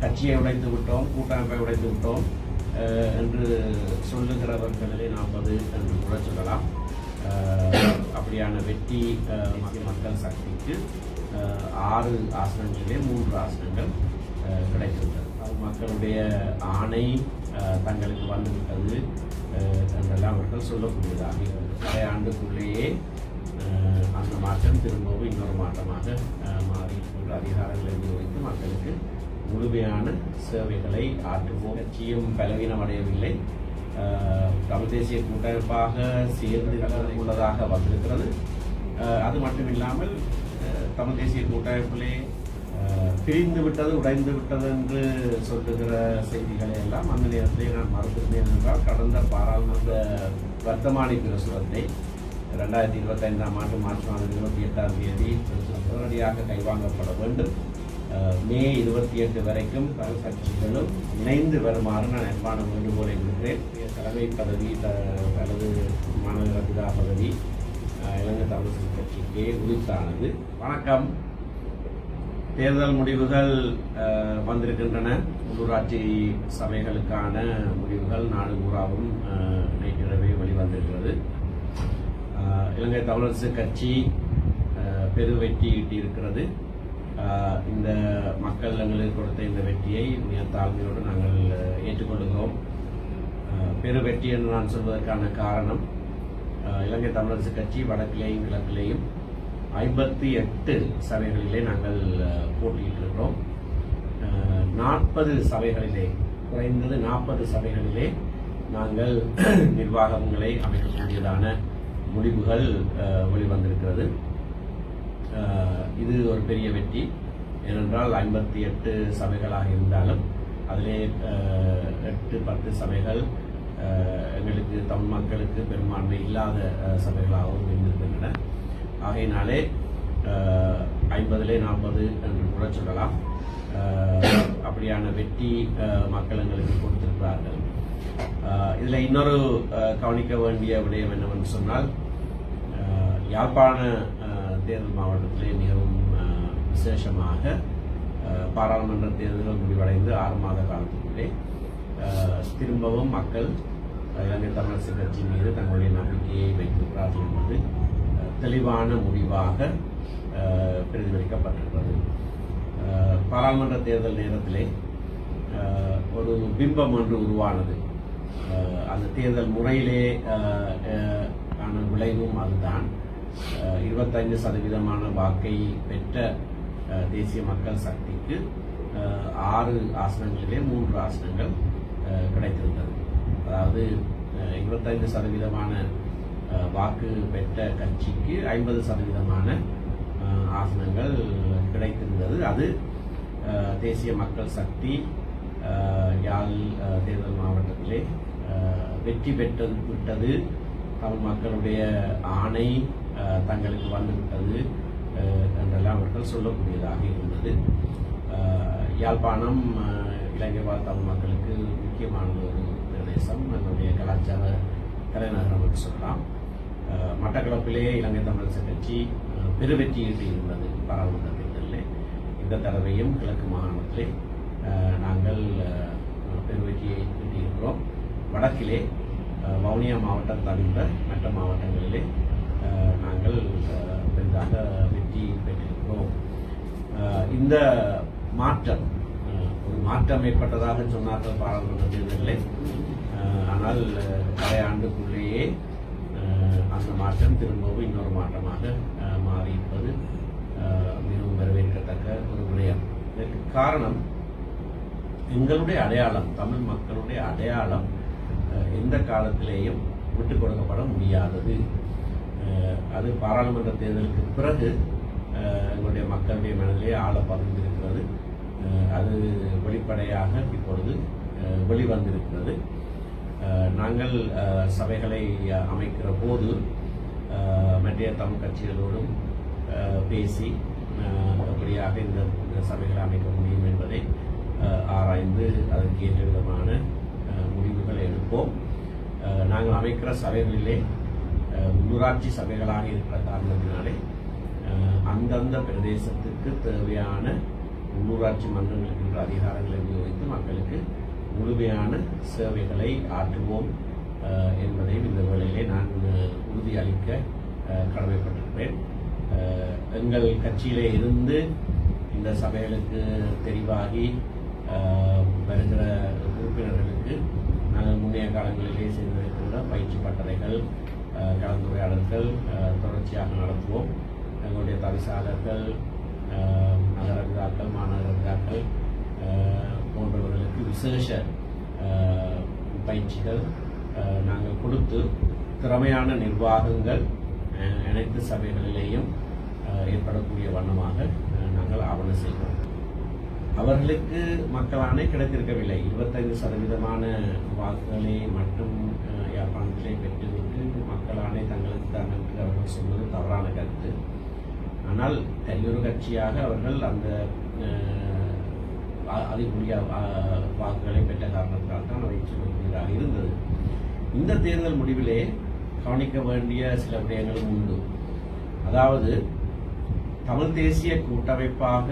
கட்சியை உடைந்து விட்டோம் கூட்டமைப்பை உடைந்து விட்டோம். என்று சொல்லுகிறவர்களிலே நாற்பது என்று கூட சொல்லலாம். அப்படியான வெற்றி அஹ், மக்கள் மக்கள் சக்திக்கு ஆறு ஆசனங்களிலே மூன்று ஆசனங்கள் அஹ், அது மக்களுடைய ஆணை தங்களுக்கு வந்துவிட்டது என்றெல்லாம் அவர்கள் சொல்லக்கூடியதாக அரை ஆண்டுக்குள்ளேயே அந்த மாற்றம் திரும்பவும் இன்னொரு மாற்றமாக மாறி அதிகாரங்களை உபயோகித்து மக்களுக்கு முழுமையான சேவைகளை ஆற்றுவோம். கட்சியும் பலவீனம் அடையவில்லை தமிழ் தேசிய கூட்டமைப்பாக சேர்ந்து உள்ளதாக வந்திருக்கிறது. அது மட்டும் இல்லாமல் தமிழ் தேசிய கூட்டமைப்பிலே பிரிந்து விட்டது உடைந்து விட்டது என்று சொல்லுகிற செய்திகளை எல்லாம் அந்த நேரத்திலே நான் மறுத்திருந்தேன் என்றால் கடந்த பாராளுமன்ற வர்த்தமானி பிரசுரத்தை ரெண்டாயிரத்தி இருபத்தைந்தாம் ஆண்டு மார்ச் மாதம் இருபத்தி எட்டாம் தேதி உடனடியாக கைவாங்கப்பட வேண்டும். மே இருபத்தி எட்டு வரைக்கும் பல கட்சிகளும் இணைந்து வருமாறு நான் அன்பான வேண்டுகோளை விடுக்கிறேன் தலைமை பதவி த- அல்லது மாநகர பிதா பதவி இலங்கை தமிழ் கட்சிக்கே உரித்தானது வணக்கம். தேர்தல் முடிவுகள் வந்திருக்கின்றன. உள்ளூராட்சி சபைகளுக்கான முடிவுகள் நாடு பூராவும் நேற்றிரவே வெளிவந்திருக்கிறது. இலங்கை தமிழரசு கட்சி பெரு வெற்றி ஈட்டியிருக்கிறது இந்த மக்கள் எங்களுக்கு கொடுத்த இந்த வெற்றியை மிக தாழ்மையோடு நாங்கள் ஏற்றுக்கொள்கிறோம். பெரு வெற்றி என்று நான் சொல்வதற்கான காரணம் இலங்கை தமிழரசு கட்சி வடக்கிலேயும் கிழக்கிலேயும் ஐம்பத்தி எட்டு சபைகளிலே நாங்கள் போட்டியிட்டிருக்கிறோம். நாற்பது சபைகளிலே குறைந்தது நாற்பது சபைகளிலே நாங்கள் நிர்வாகங்களை அமைக்கக்கூடியதான முடிவுகள் வெளிவந்திருக்கிறது. இது ஒரு பெரிய வெற்றி. ஏனென்றால் ஐம்பத்தி எட்டு சபைகளாக இருந்தாலும் அதிலே எட்டு பத்து சபைகள் எங்களுக்கு தமிழ் மக்களுக்கு பெரும்பான்மை இல்லாத சபைகளாகவும் இருந்திருக்கின்றன. ஆகையினாலே ஐம்பதுலே நாற்பது என்று கூட சொல்லலாம். அப்படியான வெற்றி மக்கள் எங்களுக்கு கொடுத்திருக்கிறார்கள். இதில் இன்னொரு கவனிக்க வேண்டிய விடயம் என்னவென்று சொன்னால் யாழ்ப்பாண தேர்தல் மாவட்டத்திலே மிகவும் விசேஷமாக பாராளுமன்ற தேர்தல்கள் முடிவடைந்து ஆறு மாத காலத்துக்குள்ளே திரும்பவும் மக்கள் இலங்கை தமிழரசு கட்சி மீது தங்களுடைய நம்பிக்கையை வைத்திருக்கிறார்கள் என்பது தெளிவான முடிவாக பிரதிபலிக்கப்பட்டிருக்கிறது. பாராளுமன்ற தேர்தல் நேரத்திலே ஒரு பிம்பம் ஒன்று உருவானது. அந்த தேர்தல் முறையிலே ஆன விளைவும் அதுதான். இருபத்தஞ்சு சதவீதமான வாக்கை பெற்ற தேசிய மக்கள் சக்திக்கு ஆறு ஆசனங்களிலே மூன்று ஆசனங்கள் கிடைத்திருந்தது. அதாவது இருபத்தைந்து சதவீதமான வாக்கு பெற்ற கட்சிக்கு ஐம்பது சதவீதமான ஆசனங்கள் கிடைத்திருந்தது. அது தேசிய மக்கள் சக்தி யாழ் தேர்தல் மாவட்டத்திலே வெற்றி பெற்றது விட்டது தமிழ் மக்களுடைய ஆணை தங்களுக்கு வந்துவிட்டது என்றெல்லாம் அவர்கள் சொல்லக்கூடியதாக இருந்தது. யாழ்ப்பாணம் இலங்கை வாழ் தமிழ் மக்களுக்கு முக்கியமான ஒரு பிரதேசம் அதனுடைய கலாச்சார தலைநகரம் என்று சொல்லலாம். மட்டக்களப்பிலேயே மட்டக்களப்பிலே இலங்கை தமிழரசு கட்சி அஹ், இருந்தது பாராளுமன்ற தேர்தலில் இந்த தடவையும் கிழக்கு மாகாணத்திலே நாங்கள் பெருவெற்றியை ஈட்டியிருக்கிறோம் வடக்கிலே வவுனியா மாவட்டம் தவிர்த்த மற்ற மாவட்டங்களிலே நாங்கள் பெரிதாக வெற்றி பெற்றிருக்கிறோம். இந்த மாற்றம் ஒரு மாற்றம் ஏற்பட்டதாக சொன்னார்கள் பாராளுமன்ற தேர்தலிலே ஆனால் பழைய ஆண்டுக்குள்ளேயே அந்த மாற்றம் திரும்பவும் இன்னொரு மாற்றமாக மாறியிருப்பது மிகவும் வரவேற்கத்தக்க ஒரு விடயம். இதற்கு காரணம் எங்களுடைய அடையாளம் தமிழ் மக்களுடைய அடையாளம் எந்த காலத்திலேயும் விட்டுக் கொடுக்கப்பட முடியாதது. அது பாராளுமன்ற தேர்தலுக்கு பிறகு எங்களுடைய மக்களுடைய மனதிலே ஆழ பதிந்திருக்கிறது. அது வெளிப்படையாக இப்பொழுது வெளிவந்திருக்கிறது. நாங்கள் சபைகளை அமைக்கிற போது அஹ், மற்ற தமிழ் கட்சிகளோடும் பேசி எப்படியாக இந்த சபைகளை அமைக்க முடியும் என்பதை ஆராய்ந்து அதற்கு ஏற்ற விதமான முடிவுகளை எடுப்போம். நாங்கள் அமைக்கிற சபைகளிலே உள்ளூராட்சி சபைகளாக இருக்கிற காரணத்தினாலே அந்தந்த பிரதேசத்துக்கு தேவையான உள்ளூராட்சி மன்றங்களுக்கு அதிகாரங்களை மக்களுக்கு முழுமையான சேவைகளை ஆற்றுவோம் என்பதையும் இந்த வேளையிலே நான் உறுதியளிக்க அஹ், கடமைப்பட்டிருக்கிறேன் எங்கள் கட்சியிலே இருந்து இந்த சபைகளுக்கு தெரிவாகி வருகிற உறுப்பினர்களுக்கு நாங்கள் முன்னைய காலங்களிலே செய்திருக்கின்ற பயிற்சி பட்டறைகள் கலந்துரையாடல்கள் தொடர்ச்சியாக நடத்துவோம். எங்களுடைய தவிசாளர்கள் நகர விழாக்கள் மாநகர விழாக்கள் போன்றவர்களுக்கு விசேஷ பயிற்சிகள் நாங்கள் கொடுத்து திறமையான நிர்வாகங்கள் அனைத்து சபைகளிலேயும் ஏற்படக்கூடிய வண்ணமாக நாங்கள் ஆவணம் செய்வோம் அவர்களுக்கு மக்களானே கிடைத்திருக்கவில்லை. இருபத்தைந்து சதவீதமான வாக்குகளை மட்டும் யாழ்ப்பாணத்திலே பெற்று மக்களானே தங்களுக்கு தான் என்று அவர்கள் சொல்வது தவறான கருத்து. ஆனால் தனியொரு கட்சியாக அவர்கள் அந்த அதிகூடிய வாக்குகளை பெற்ற காரணத்தால் தான் அவை சொல்லக்கூடியதாக இருந்தது. இந்த தேர்தல் முடிவிலே கவனிக்க வேண்டிய சில விடயங்களும் உண்டு. அதாவது தமிழ் தேசிய கூட்டமைப்பாக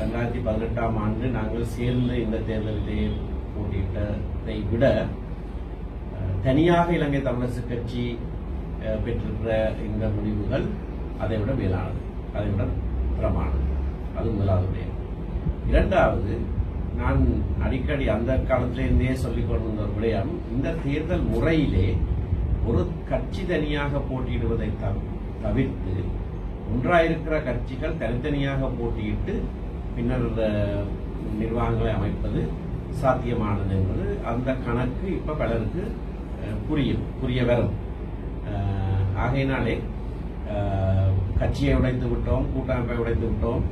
ரெண்டாயிரத்தி பதினெட்டாம் ஆண்டு நாங்கள் சேர்ந்து இந்த தேர்தலிலே போட்டியிட்டதை விட தனியாக இலங்கை தமிழரசு கட்சி பெற்றிருக்கிற இந்த முடிவுகள் அதை விட மேலானது அதை விட பிரமாணம் அது முதலாவது விடயம் இரண்டாவது நான் அடிக்கடி அந்த காலத்திலிருந்தே சொல்லிக் கொண்டிருந்த ஒரு விடயம் இந்த தேர்தல் முறையிலே ஒரு கட்சி தனியாக போட்டியிடுவதை தவிர்த்து ஒன்றாயிருக்கிற கட்சிகள் தனித்தனியாக போட்டியிட்டு பின்னர் நிர்வாகங்களை அமைப்பது சாத்தியமானது என்பது அந்த கணக்கு இப்ப பலருக்கு புரியும் புரிய வரும். ஆகையினாலே கட்சியை உடைத்து விட்டோம் கூட்டமைப்பை உடைத்து விட்டோம்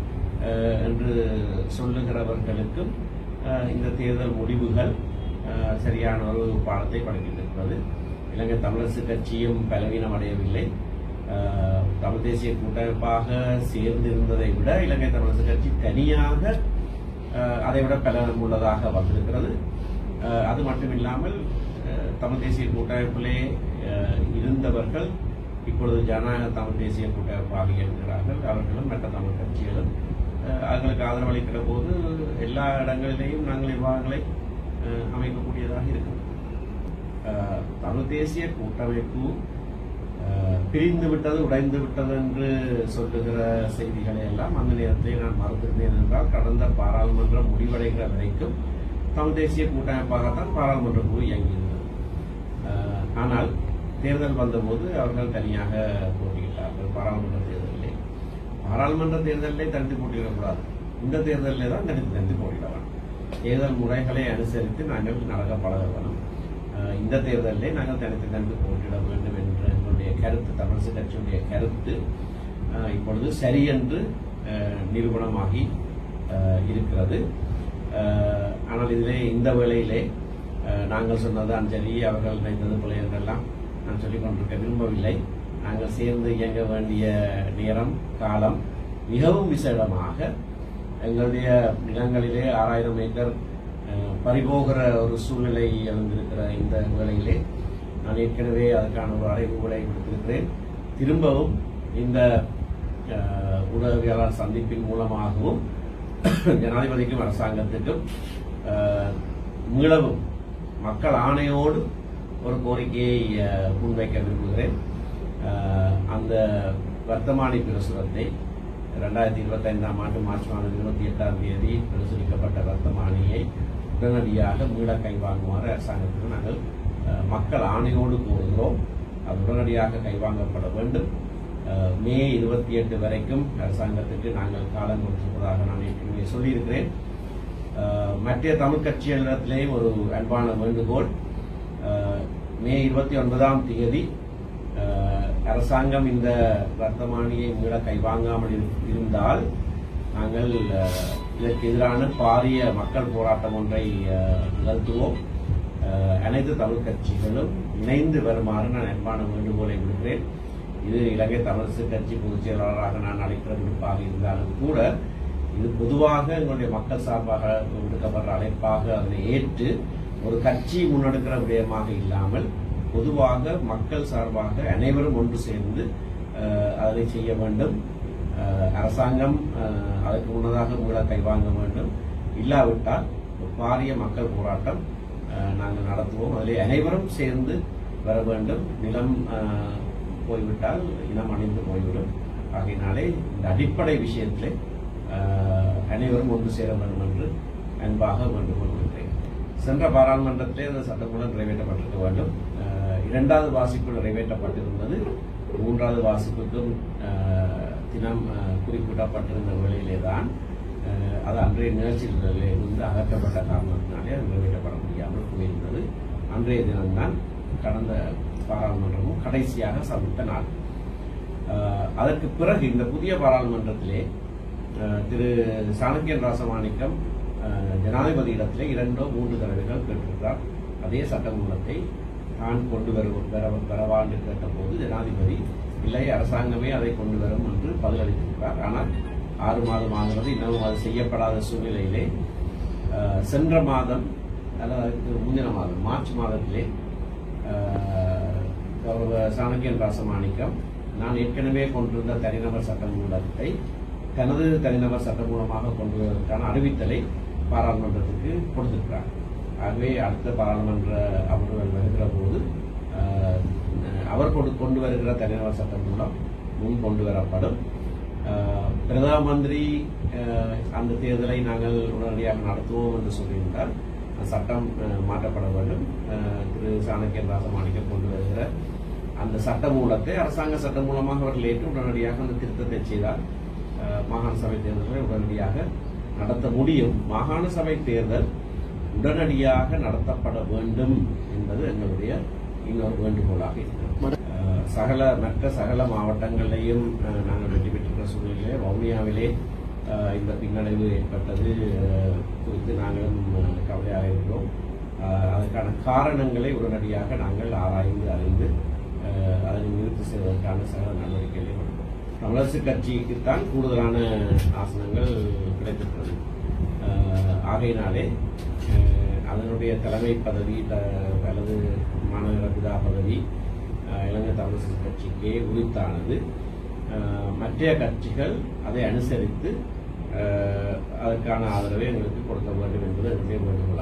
என்று சொல்லுகிறவர்களுக்கும் இந்த தேர்தல் முடிவுகள் சரியான ஒரு பாடத்தை படிக்கின்றிருக்கிறது இலங்கை தமிழரசு கட்சியும் பலவீனம் அடையவில்லை தமிழ் தேசிய கூட்டமைப்பாக சேர்ந்திருந்ததை விட இலங்கை தமிழரசு கட்சி தனியாக அதை விட பலன் உள்ளதாக வந்திருக்கிறது அது மட்டும் இல்லாமல் தமிழ் தேசிய கூட்டமைப்பிலே இருந்தவர்கள் இப்பொழுது ஜனநாயக தமிழ் தேசிய கூட்டமைப்பாக இருக்கிறார்கள். அவர்களும் மற்ற தமிழ் கட்சிகளும் அவர்களுக்கு ஆதரவளிக்கிற போது எல்லா இடங்களிலேயும் நாங்கள் நிர்வாகங்களை அமைக்கக்கூடியதாக இருக்கும் தமிழ் தேசிய கூட்டமைப்பு பிரிந்து விட்டது உடைந்து விட்டது என்று சொல்லுகிற செய்திகளை எல்லாம் அந்த நேரத்தில் நான் மறந்திருந்தேன் என்றால் கடந்த பாராளுமன்றம் முடிவடைகிற வரைக்கும் தமிழ் தேசிய கூட்டமைப்பாகத்தான் பாராளுமன்ற குழு இயங்கியது. தேர்தல் வந்தபோது அவர்கள் தனியாக போட்டியிட்டார்கள். பாராளுமன்ற தேர்தலிலே. பாராளுமன்ற தேர்தலிலே தனித்து போட்டியிடக்கூடாது. இந்த தேர்தலிலே தான் தனித்து தனித்து போட்டியிட தேர்தல் முறைகளை அனுசரித்து நாங்கள் நடக்க பழக இந்த தேர்தலிலே நாங்கள் தனித்து தனித்து போட்டியிட வேண்டும் என்ற எங்களுடைய கருத்து தமிழிசை கட்சியுடைய கருத்து இப்பொழுது சரி என்று நிரூபணமாகி இருக்கிறது. ஆனால் இதிலே இந்த வேளையிலே நாங்கள் சொன்னதுதான் சரி அவர்கள் நினைத்தது பிள்ளைகள் எல்லாம் நான் சொல்லிக் கொண்டிருக்க விரும்பவில்லை. நாங்கள் சேர்ந்து இயங்க வேண்டிய நேரம் காலம் மிகவும் விசேடமாக எங்களுடைய நிலங்களிலே ஆறாயிரம் ஏக்கர் பறிபோகிற ஒரு சூழ்நிலை எழுந்திருக்கிற இந்த வேளையிலே நான் ஏற்கனவே அதற்கான ஒரு அறைகூலை கொடுத்திருக்கிறேன். திரும்பவும் இந்த ஊடகவியலாளர் சந்திப்பின் மூலமாகவும் ஜனாதிபதிக்கும் அரசாங்கத்துக்கும் மீளவும் மக்கள் ஆணையோடு ஒரு கோரிக்கையை முன்வைக்க விரும்புகிறேன். அந்த வர்த்தமானி பிரசுரத்தை ரெண்டாயிரத்தி இருபத்தைந்தாம் ஆண்டு மார்ச் மாதம் இருபத்தி எட்டாம் தேதி பிரசுரிக்கப்பட்ட வர்த்தமானியை உடனடியாக மீள கைவாங்குமாறு அரசாங்கத்துக்கு நாங்கள் மக்கள் ஆணையோடு கோருகிறோம் அது உடனடியாக கைவாங்கப்பட வேண்டும். மே இருபத்தி எட்டு வரைக்கும் அரசாங்கத்துக்கு நாங்கள் காலம் கொடுத்திருப்பதாக நான் ஏற்கனவே சொல்லியிருக்கிறேன். மற்ற தமிழ் கட்சிகளிடத்திலேயும் ஒரு அன்பான வேண்டுகோள். மே இருபத்தி ஒன்பதாம் தேதி அரசாங்கம் இந்த ரத்தமானியை மீள கைவாங்காமல் இரு- இருந்தால் நாங்கள் இதற்கு எதிரான பாரிய மக்கள் போராட்டம் ஒன்றை நிகழ்த்துவோம். அனைத்து தமிழ் கட்சிகளும் இணைந்து வருமாறு நான் அன்பான வேண்டுகோளை விடுக்கிறேன். இது இலங்கை தமிழரசு கட்சி பொதுச் செயலாளராக நான் அழைக்கிற விடுப்பாக இருந்தாலும் கூட இது பொதுவாக எங்களுடைய மக்கள் சார்பாக விடுக்கப்படுற அழைப்பாக அதனை ஏற்று ஒரு கட்சி முன்னெடுக்கிற விடயமாக இல்லாமல் பொதுவாக மக்கள் சார்பாக அனைவரும் ஒன்று சேர்ந்து அதனை செய்ய வேண்டும். அரசாங்கம் அதற்கு முன்னதாக மீள கைவாங்க வேண்டும். இல்லாவிட்டால் பாரிய மக்கள் போராட்டம் நாங்கள் நடத்துவோம். அதில் அனைவரும் சேர்ந்து வர வேண்டும். நிலம் போய்விட்டால் இனம் அணிந்து போய்விடும். ஆகையினாலே இந்த அடிப்படை விஷயத்திலே அனைவரும் ஒன்று சேர வேண்டும் என்று அன்பாக வேண்டுகொள்கிறேன் சென்ற பாராளுமன்றத்திலே அந்த சட்டமூலம் நிறைவேற்றப்பட்டிருக்க வேண்டும். இரண்டாவது வாசிப்பு நிறைவேற்றப்பட்டிருந்தது. மூன்றாவது வாசிப்புக்கும் தினம் குறிப்பிடப்பட்டிருந்த வேளையிலே தான் அது அன்றைய நிகழ்ச்சிகளிலே இருந்து அகற்றப்பட்ட காரணத்தினாலே அது நிறைவேற்றப்பட முடியாமல் போயிருந்தது. அன்றைய தினம்தான் கடந்த பாராளுமன்றமும் கடைசியாக சந்தித்த நாள். அதற்கு பிறகு இந்த புதிய பாராளுமன்றத்திலே திரு சாணக்கியன் ராசமாணிக்கம் ஜனாதிபதி இடத்திலே இரண்டோ மூன்று தடவைகள் கேட்டிருக்கிறார். அதே சட்டமூலத்தை தான் கொண்டு வரும் வர பெற என்று கேட்டபோது ஜனாதிபதி இல்லை அரசாங்கமே அதை கொண்டு வரும் என்று பதிலளித்திருக்கிறார். ஆனால் ஆறு மாதம் ஆகிறது இன்னமும் அது செய்யப்படாத சூழ்நிலையிலே சென்ற மாதம் அல்லது முந்தின மாதம் மார்ச் மாதத்திலே கௌரவ சாணக்கியன் ராசமாணிக்கம் நான் ஏற்கனவே கொண்டிருந்த தனிநபர் சட்டமூலத்தை தனது தனிநபர் சட்டமூலமாக கொண்டு வருவதற்கான அறிவித்தலை பாராளுமன்றத்துக்கு கொடுத்துருக்கிறாங்க. ஆகவே அடுத்த பாராளுமன்ற அமர்வுகள் வருகிற போது அவர் கொண்டு கொண்டு வருகிற தனியார் சட்டம் மூலம் முன் கொண்டு வரப்படும். பிரதம மந்திரி அந்த தேர்தலை நாங்கள் உடனடியாக நடத்துவோம் என்று சொல்லியிருந்தால் சட்டம் மாற்றப்பட வேண்டும். திரு சாணக்கியன் ராசமாணிக்கம் கொண்டு வருகிற அந்த சட்ட மூலத்தை அரசாங்க சட்டம் மூலமாக அவர்கள் ஏற்று உடனடியாக அந்த திருத்தத்தை செய்தால் மாகாண சபை தேர்தலை உடனடியாக நடத்த முடியும். மாகாண சபை தேர்தல் உடனடியாக நடத்தப்பட வேண்டும் என்பது எங்களுடைய இன்னொரு வேண்டுகோளாக இருக்கிறது. சகல மற்ற சகல மாவட்டங்களையும் நாங்கள் வெற்றி பெற்றிருக்கிற சூழ்நிலையிலே வவுனியாவிலே இந்த பின்னடைவு ஏற்பட்டது குறித்து நாங்களும் கவலையாக இருக்கிறோம் அதற்கான காரணங்களை உடனடியாக நாங்கள் ஆராய்ந்து அறிந்து அதனை நிறுத்தி செய்வதற்கான சகல நடவடிக்கைகளை எடுப்போம். தமிழரசு கட்சிக்குத்தான் கூடுதலான ஆசனங்கள் கிடைத்திருக்கிறது. ஆகையினாலே அதனுடைய தலைமை பதவி அல்லது மாநகர பிதா பதவி இலங்கை தமிழரசு கட்சிக்கே உரித்தானது. மற்ற கட்சிகள் அதை அனுசரித்து அதற்கான ஆதரவை எங்களுக்கு கொடுக்க வேண்டும் என்பது என்னுடைய வேண்டுகோள்